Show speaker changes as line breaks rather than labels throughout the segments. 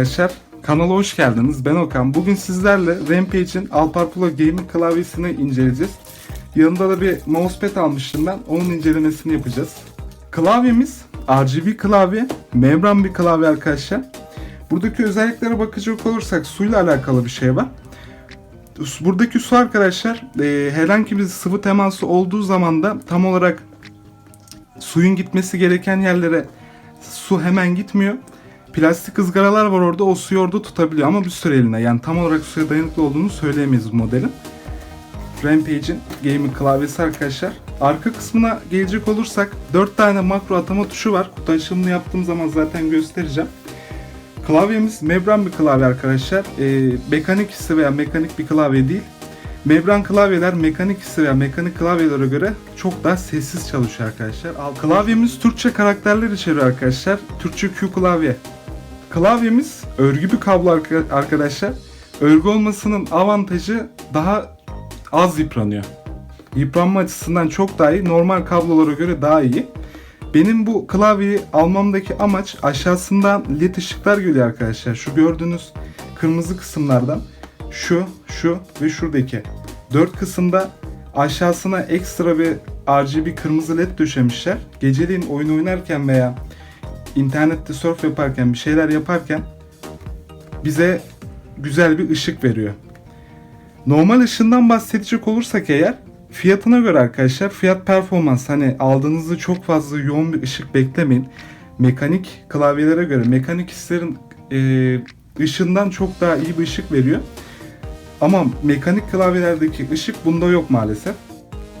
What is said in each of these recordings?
Arkadaşlar. Kanala hoş geldiniz. Ben Okan. Bugün sizlerle Rampage'in Alpar Pro Gaming klavyesini inceleyeceğiz. Yanında da bir mousepad almıştım ben. Onun incelemesini yapacağız. Klavyemiz RGB klavye, membran bir klavye arkadaşlar. Buradaki özelliklere bakacak olursak suyla alakalı bir şey var. Buradaki su arkadaşlar e, herhangi bir sıvı teması olduğu zaman da tam olarak suyun gitmesi gereken yerlere su hemen gitmiyor. Plastik ızgaralar var orada o suyu orada tutabiliyor ama bir süreliğine yani tam olarak suya dayanıklı olduğunu söyleyemeyiz bu modelin. Rampage'in gaming klavyesi arkadaşlar. Arka kısmına gelecek olursak 4 tane makro atama tuşu var. Kutu açılımını yaptığım zaman zaten göstereceğim. Klavyemiz membran bir klavye arkadaşlar. Ee, mekanik hissi veya mekanik bir klavye değil. Membran klavyeler mekanik hissi veya mekanik klavyelere göre çok daha sessiz çalışıyor arkadaşlar. Klavyemiz Türkçe karakterler içeriyor arkadaşlar. Türkçe Q klavye. Klavyemiz örgü bir kablo arka- arkadaşlar. Örgü olmasının avantajı daha az yıpranıyor. Yıpranma açısından çok daha iyi. Normal kablolara göre daha iyi. Benim bu klavyeyi almamdaki amaç aşağısından led ışıklar geliyor arkadaşlar. Şu gördüğünüz kırmızı kısımlardan şu, şu ve şuradaki dört kısımda aşağısına ekstra bir RGB kırmızı led döşemişler. Geceliğin oyun oynarken veya internette surf yaparken bir şeyler yaparken bize güzel bir ışık veriyor. Normal ışığından bahsedecek olursak eğer fiyatına göre arkadaşlar fiyat performans hani aldığınızda çok fazla yoğun bir ışık beklemeyin. Mekanik klavyelere göre mekanik hislerin e, ışığından çok daha iyi bir ışık veriyor. Ama mekanik klavyelerdeki ışık bunda yok maalesef.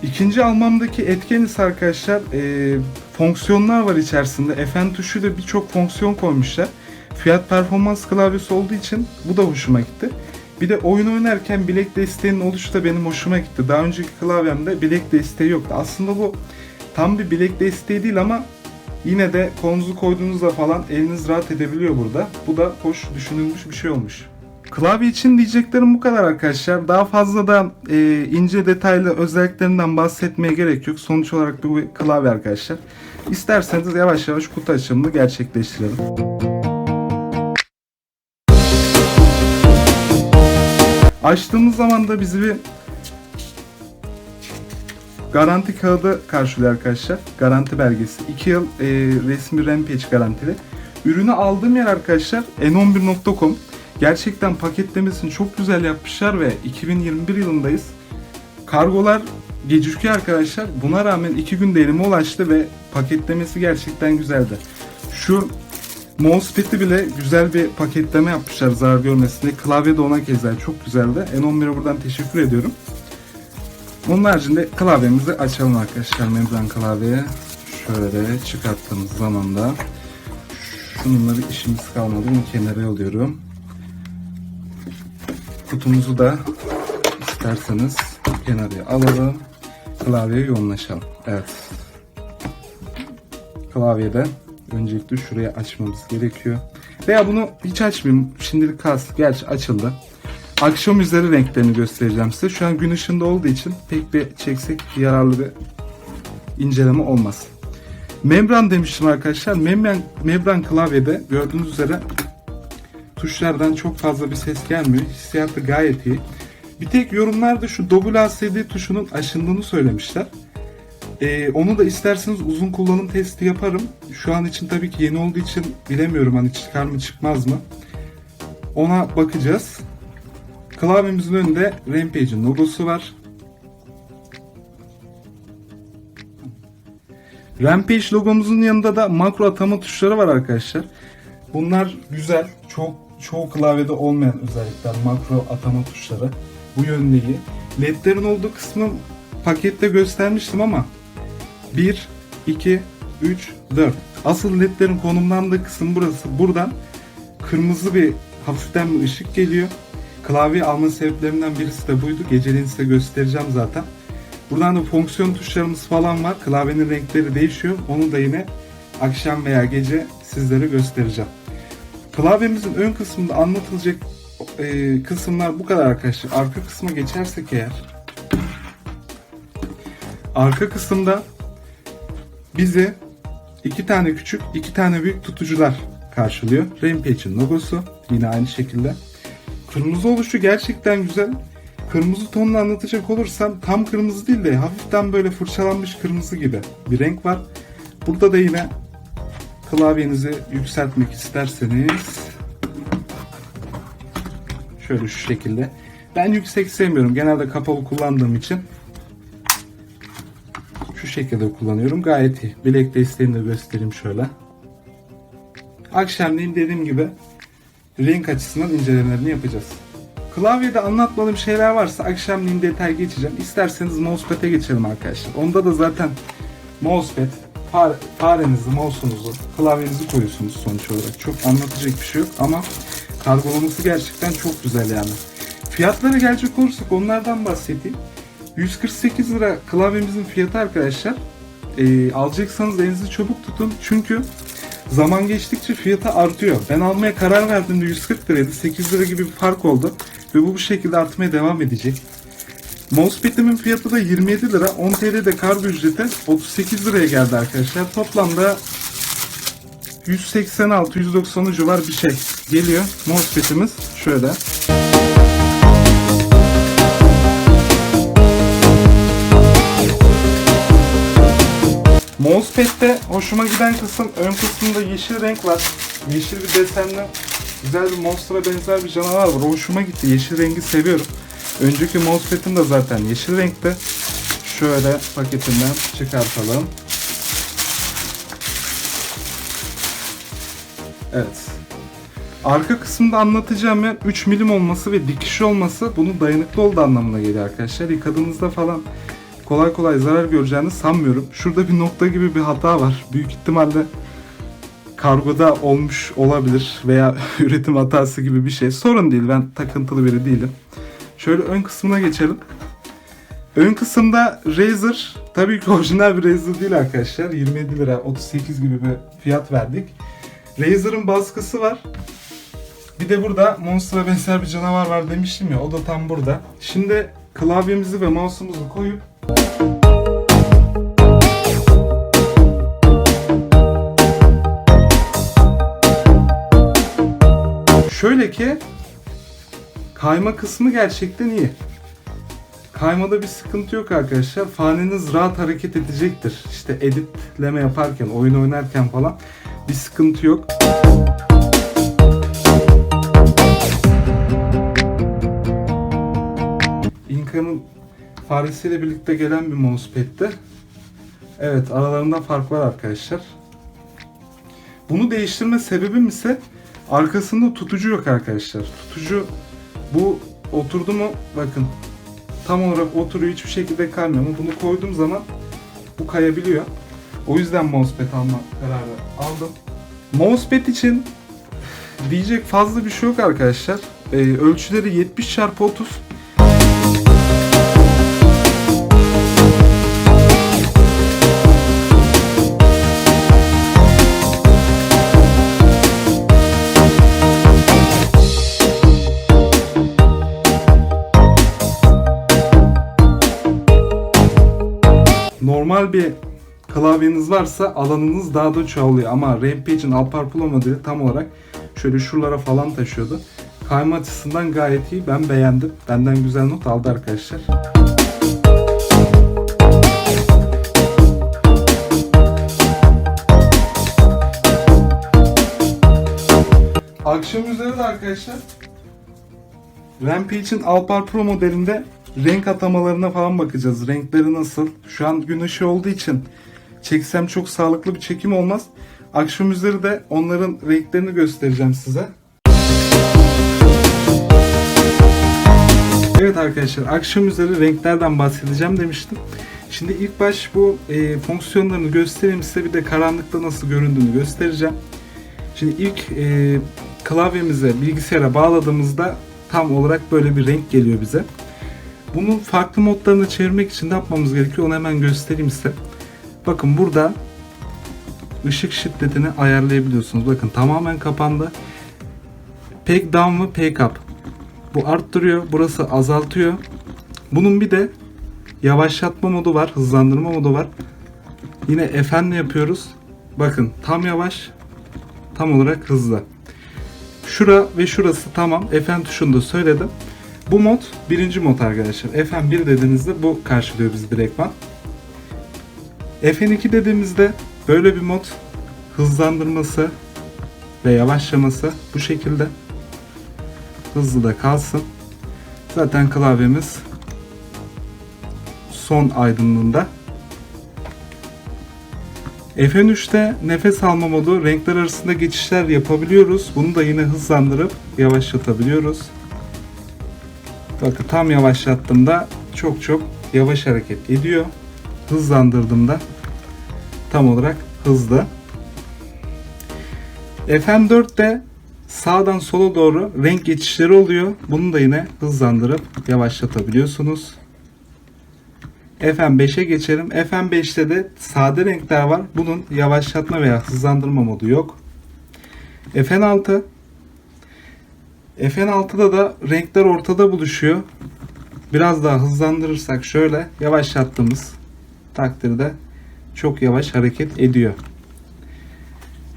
İkinci almamdaki etken ise arkadaşlar e, fonksiyonlar var içerisinde. Fn tuşuyla birçok fonksiyon koymuşlar. Fiyat performans klavyesi olduğu için bu da hoşuma gitti. Bir de oyun oynarken bilek desteğinin oluşu da benim hoşuma gitti. Daha önceki klavyemde bilek desteği yoktu. Aslında bu tam bir bilek desteği değil ama yine de kolunuzu koyduğunuzda falan eliniz rahat edebiliyor burada. Bu da hoş düşünülmüş bir şey olmuş. Klavye için diyeceklerim bu kadar arkadaşlar. Daha fazla da e, ince detaylı özelliklerinden bahsetmeye gerek yok. Sonuç olarak bu bir klavye arkadaşlar. İsterseniz yavaş yavaş kutu açılımını gerçekleştirelim. Açtığımız zaman da bizi bir garanti kağıdı karşılıyor arkadaşlar. Garanti belgesi. 2 yıl e, resmi Rampage garantili. Ürünü aldığım yer arkadaşlar n11.com. Gerçekten paketlemesini çok güzel yapmışlar ve 2021 yılındayız. Kargolar gecikiyor arkadaşlar. Buna rağmen 2 günde elime ulaştı ve paketlemesi gerçekten güzeldi. Şu Mousepad'i bile güzel bir paketleme yapmışlar zarar görmesin diye. Klavye de ona keza çok güzeldi. N11'e buradan teşekkür ediyorum. Onun haricinde klavyemizi açalım arkadaşlar. Membran klavyeye şöyle çıkarttığımız zaman da şununla bir işimiz kalmadı. Bunu kenara alıyorum. Kutumuzu da isterseniz kenara alalım. Klavyeye yoğunlaşalım. Evet. Klavyede öncelikle şuraya açmamız gerekiyor. Veya bunu hiç açmayayım. Şimdilik kalsın. Gerçi açıldı. Akşam üzeri renklerini göstereceğim size. Şu an gün ışığında olduğu için pek bir çeksek yararlı bir inceleme olmaz. Membran demiştim arkadaşlar. Membran, membran klavyede gördüğünüz üzere tuşlardan çok fazla bir ses gelmiyor. Hissiyatı gayet iyi. Bir tek yorumlarda şu WASD tuşunun aşındığını söylemişler. Ee, onu da isterseniz uzun kullanım testi yaparım. Şu an için tabii ki yeni olduğu için bilemiyorum hani çıkar mı çıkmaz mı. Ona bakacağız. Klavyemizin önünde Rampage'in logosu var. Rampage logomuzun yanında da makro atama tuşları var arkadaşlar. Bunlar güzel. Çok çoğu klavyede olmayan özellikler makro atama tuşları. Bu yönde iyi. LED'lerin olduğu kısmı pakette göstermiştim ama 1, 2, 3, 4. Asıl ledlerin konumlandığı kısım burası. Buradan kırmızı bir hafiften bir ışık geliyor. Klavye alma sebeplerinden birisi de buydu. Geceliğini size göstereceğim zaten. Buradan da fonksiyon tuşlarımız falan var. Klavyenin renkleri değişiyor. Onu da yine akşam veya gece sizlere göstereceğim. Klavyemizin ön kısmında anlatılacak e, kısımlar bu kadar arkadaşlar. Arka kısma geçersek eğer arka kısımda bizi iki tane küçük, iki tane büyük tutucular karşılıyor. Rampage'in logosu yine aynı şekilde. Kırmızı oluşu gerçekten güzel. Kırmızı tonunu anlatacak olursam tam kırmızı değil de hafiften böyle fırçalanmış kırmızı gibi bir renk var. Burada da yine klavyenizi yükseltmek isterseniz şöyle şu şekilde. Ben yüksek sevmiyorum. Genelde kapalı kullandığım için şu şekilde kullanıyorum. Gayet iyi. Bilek desteğini de göstereyim şöyle. Akşamleyin dediğim gibi renk açısından incelemelerini yapacağız. Klavyede anlatmadığım şeyler varsa akşamleyin detay geçeceğim. İsterseniz mousepad'e geçelim arkadaşlar. Onda da zaten mousepad, fare, farenizi, mouse'unuzu, klavyenizi koyuyorsunuz sonuç olarak. Çok anlatacak bir şey yok ama kargolaması gerçekten çok güzel yani. Fiyatlara gelecek olursak onlardan bahsedeyim. 148 lira klavyemizin fiyatı arkadaşlar. Ee, alacaksanız elinizi çabuk tutun çünkü zaman geçtikçe fiyatı artıyor. Ben almaya karar verdiğimde 140 liraydı. 8 lira gibi bir fark oldu. Ve bu bu şekilde artmaya devam edecek. Mousepad'imin fiyatı da 27 lira. 10 TL de kargo ücreti 38 liraya geldi arkadaşlar. Toplamda 186-190 civar bir şey geliyor. Mousepad'imiz şöyle. Mousepad'de hoşuma giden kısım ön kısmında yeşil renk var. Yeşil bir desenli güzel bir monster'a benzer bir canavar var. Hoşuma gitti. Yeşil rengi seviyorum. Önceki mousepad'im de zaten yeşil renkte. Şöyle paketinden çıkartalım. Evet. Arka kısımda anlatacağım yer 3 milim olması ve dikiş olması bunun dayanıklı olduğu anlamına geliyor arkadaşlar. Yıkadığınızda falan kolay kolay zarar göreceğini sanmıyorum. Şurada bir nokta gibi bir hata var. Büyük ihtimalle kargoda olmuş olabilir veya üretim hatası gibi bir şey. Sorun değil ben takıntılı biri değilim. Şöyle ön kısmına geçelim. Ön kısımda Razer tabii ki orijinal bir Razer değil arkadaşlar. 27 lira 38 gibi bir fiyat verdik. Razer'ın baskısı var. Bir de burada Monster'a benzer bir canavar var demiştim ya o da tam burada. Şimdi klavyemizi ve mouse'umuzu koyup Şöyle ki kayma kısmı gerçekten iyi. Kaymada bir sıkıntı yok arkadaşlar. Faneniz rahat hareket edecektir. İşte editleme yaparken, oyun oynarken falan bir sıkıntı yok. Inca'nın faresiyle birlikte gelen bir mousepad'ti. Evet aralarında fark var arkadaşlar. Bunu değiştirme sebebim ise arkasında tutucu yok arkadaşlar. Tutucu bu oturdu mu bakın tam olarak oturuyor hiçbir şekilde kaymıyor ama bunu koyduğum zaman bu kayabiliyor. O yüzden mousepad alma kararı aldım. Mousepad için diyecek fazla bir şey yok arkadaşlar. Ee, ölçüleri 70 x 30. Normal bir klavyeniz varsa alanınız daha da çoğalıyor. Ama Rampage'in Alpar Pro modeli tam olarak şöyle şuralara falan taşıyordu. Kayma açısından gayet iyi. Ben beğendim. Benden güzel not aldı arkadaşlar. Akşam üzeri de arkadaşlar Rampage'in Alpar Pro modelinde renk atamalarına falan bakacağız. Renkleri nasıl? Şu an gün ışığı olduğu için çeksem çok sağlıklı bir çekim olmaz. Akşam üzeri de onların renklerini göstereceğim size. Evet arkadaşlar akşam üzeri renklerden bahsedeceğim demiştim. Şimdi ilk baş bu e, fonksiyonlarını göstereyim size bir de karanlıkta nasıl göründüğünü göstereceğim. Şimdi ilk e, klavyemize bilgisayara bağladığımızda tam olarak böyle bir renk geliyor bize. Bunun farklı modlarını çevirmek için ne yapmamız gerekiyor onu hemen göstereyim size. Bakın burada ışık şiddetini ayarlayabiliyorsunuz. Bakın tamamen kapandı. Pek down ve pek up. Bu arttırıyor. Burası azaltıyor. Bunun bir de yavaşlatma modu var. Hızlandırma modu var. Yine F'le yapıyoruz. Bakın tam yavaş tam olarak hızlı. Şura ve şurası tamam. Fn tuşunu da söyledim. Bu mod birinci mod arkadaşlar. Fn1 dediğinizde bu karşılıyor bizi direktman. Fn2 dediğimizde böyle bir mod hızlandırması ve yavaşlaması bu şekilde hızlı da kalsın. Zaten klavyemiz son aydınlığında. F3'te nefes alma modu renkler arasında geçişler yapabiliyoruz. Bunu da yine hızlandırıp yavaşlatabiliyoruz. Bakın tam yavaşlattığımda çok çok yavaş hareket ediyor. Hızlandırdığımda tam olarak hızlı. FM4'te sağdan sola doğru renk geçişleri oluyor. Bunu da yine hızlandırıp yavaşlatabiliyorsunuz. FM5'e geçelim. FM5'te de sade renkler var. Bunun yavaşlatma veya hızlandırma modu yok. FN6 FN6'da da renkler ortada buluşuyor. Biraz daha hızlandırırsak şöyle yavaşlattığımız takdirde çok yavaş hareket ediyor.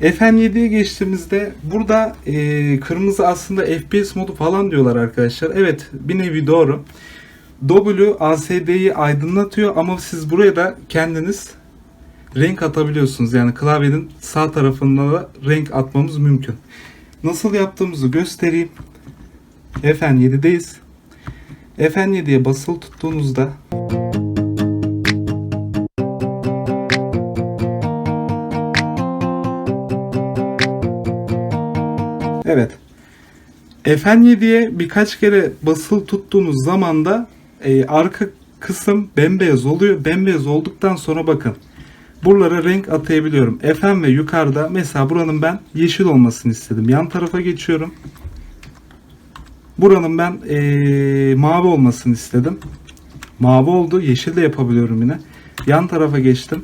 FN7'ye geçtiğimizde burada e, kırmızı aslında FPS modu falan diyorlar arkadaşlar. Evet bir nevi doğru. W ASD'yi aydınlatıyor ama siz buraya da kendiniz renk atabiliyorsunuz. Yani klavyenin sağ tarafında da renk atmamız mümkün. Nasıl yaptığımızı göstereyim. FN7'deyiz. FN7'ye basılı tuttuğunuzda Evet. FN7'ye birkaç kere basılı tuttuğunuz zaman da e, arka kısım bembeyaz oluyor. Bembeyaz olduktan sonra bakın. Buralara renk atayabiliyorum. FM ve yukarıda mesela buranın ben yeşil olmasını istedim. Yan tarafa geçiyorum. Buranın ben e, mavi olmasını istedim. Mavi oldu. Yeşil de yapabiliyorum yine. Yan tarafa geçtim.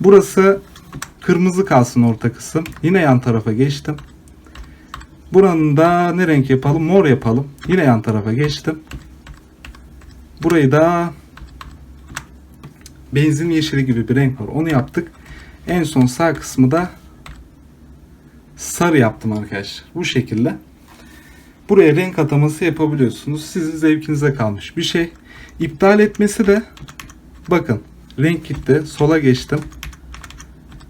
Burası kırmızı kalsın orta kısım. Yine yan tarafa geçtim. Buranın da ne renk yapalım? Mor yapalım. Yine yan tarafa geçtim. Burayı da benzin yeşili gibi bir renk var. Onu yaptık. En son sağ kısmı da sarı yaptım arkadaşlar. Bu şekilde. Buraya renk ataması yapabiliyorsunuz. Sizin zevkinize kalmış bir şey. İptal etmesi de bakın renk gitti. Sola geçtim.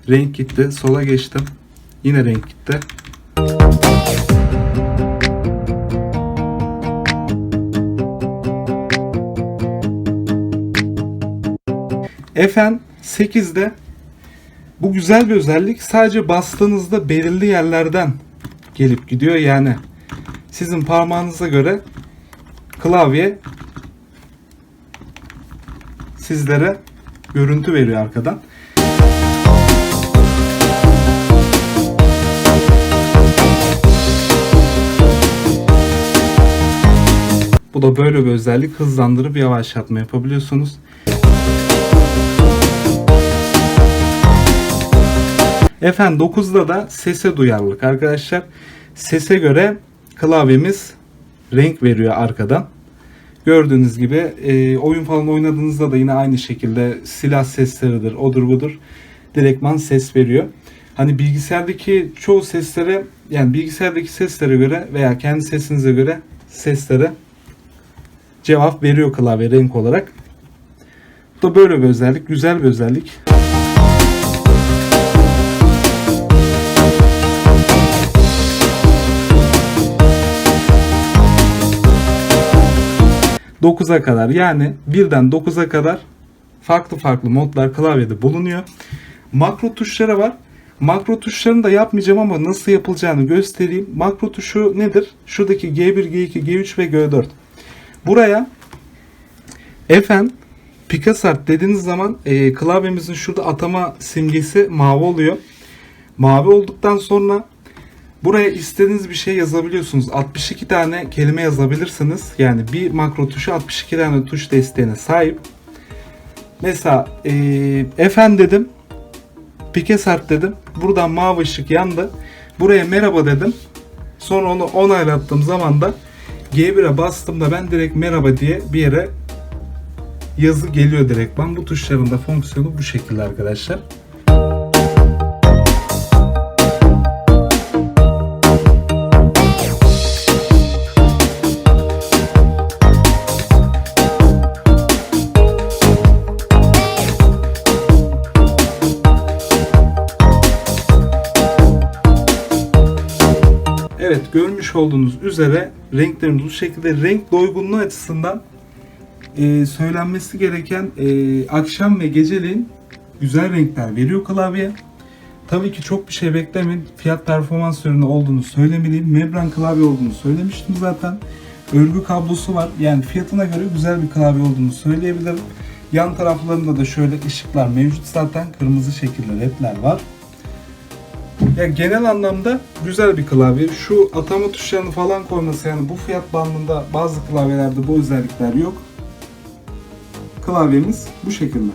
Renk gitti. Sola geçtim. Yine renk gitti. FN 8'de bu güzel bir özellik. Sadece bastığınızda belirli yerlerden gelip gidiyor. Yani sizin parmağınıza göre klavye sizlere görüntü veriyor arkadan. Bu da böyle bir özellik. Hızlandırıp yavaşlatma yapabiliyorsunuz. Efendim 9'da da sese duyarlılık arkadaşlar. Sese göre klavyemiz renk veriyor arkadan. Gördüğünüz gibi e, oyun falan oynadığınızda da yine aynı şekilde silah sesleridir, odur budur. Direktman ses veriyor. Hani bilgisayardaki çoğu seslere yani bilgisayardaki seslere göre veya kendi sesinize göre seslere cevap veriyor klavye renk olarak. Bu da böyle bir özellik. Güzel bir özellik. ...9'a kadar yani birden 9'a kadar farklı farklı modlar klavyede bulunuyor. Makro tuşları var. Makro tuşlarını da yapmayacağım ama nasıl yapılacağını göstereyim. Makro tuşu nedir? Şuradaki G1, G2, G3 ve G4. Buraya FM Picasart dediğiniz zaman e, klavyemizin şurada atama simgesi mavi oluyor. Mavi olduktan sonra buraya istediğiniz bir şey yazabiliyorsunuz. 62 tane kelime yazabilirsiniz. Yani bir makro tuşu 62 tane tuş desteğine sahip. Mesela e, dedim. Picasart dedim. Buradan mavi ışık yandı. Buraya merhaba dedim. Sonra onu onaylattığım zaman da G1'e bastığımda ben direkt merhaba diye bir yere yazı geliyor direktman. Bu tuşların da fonksiyonu bu şekilde arkadaşlar. Evet görmüş olduğunuz üzere renklerimiz bu şekilde renk doygunluğu açısından e, söylenmesi gereken e, akşam ve geceliğin güzel renkler veriyor klavye. Tabii ki çok bir şey beklemeyin. Fiyat performans ürünü olduğunu söylemeliyim. Membran klavye olduğunu söylemiştim zaten. Örgü kablosu var. Yani fiyatına göre güzel bir klavye olduğunu söyleyebilirim. Yan taraflarında da şöyle ışıklar mevcut zaten. Kırmızı şekilde ledler var. Ya genel anlamda güzel bir klavye. Şu atama tuşlarını falan koyması yani bu fiyat bandında bazı klavyelerde bu özellikler yok. Klavyemiz bu şekilde.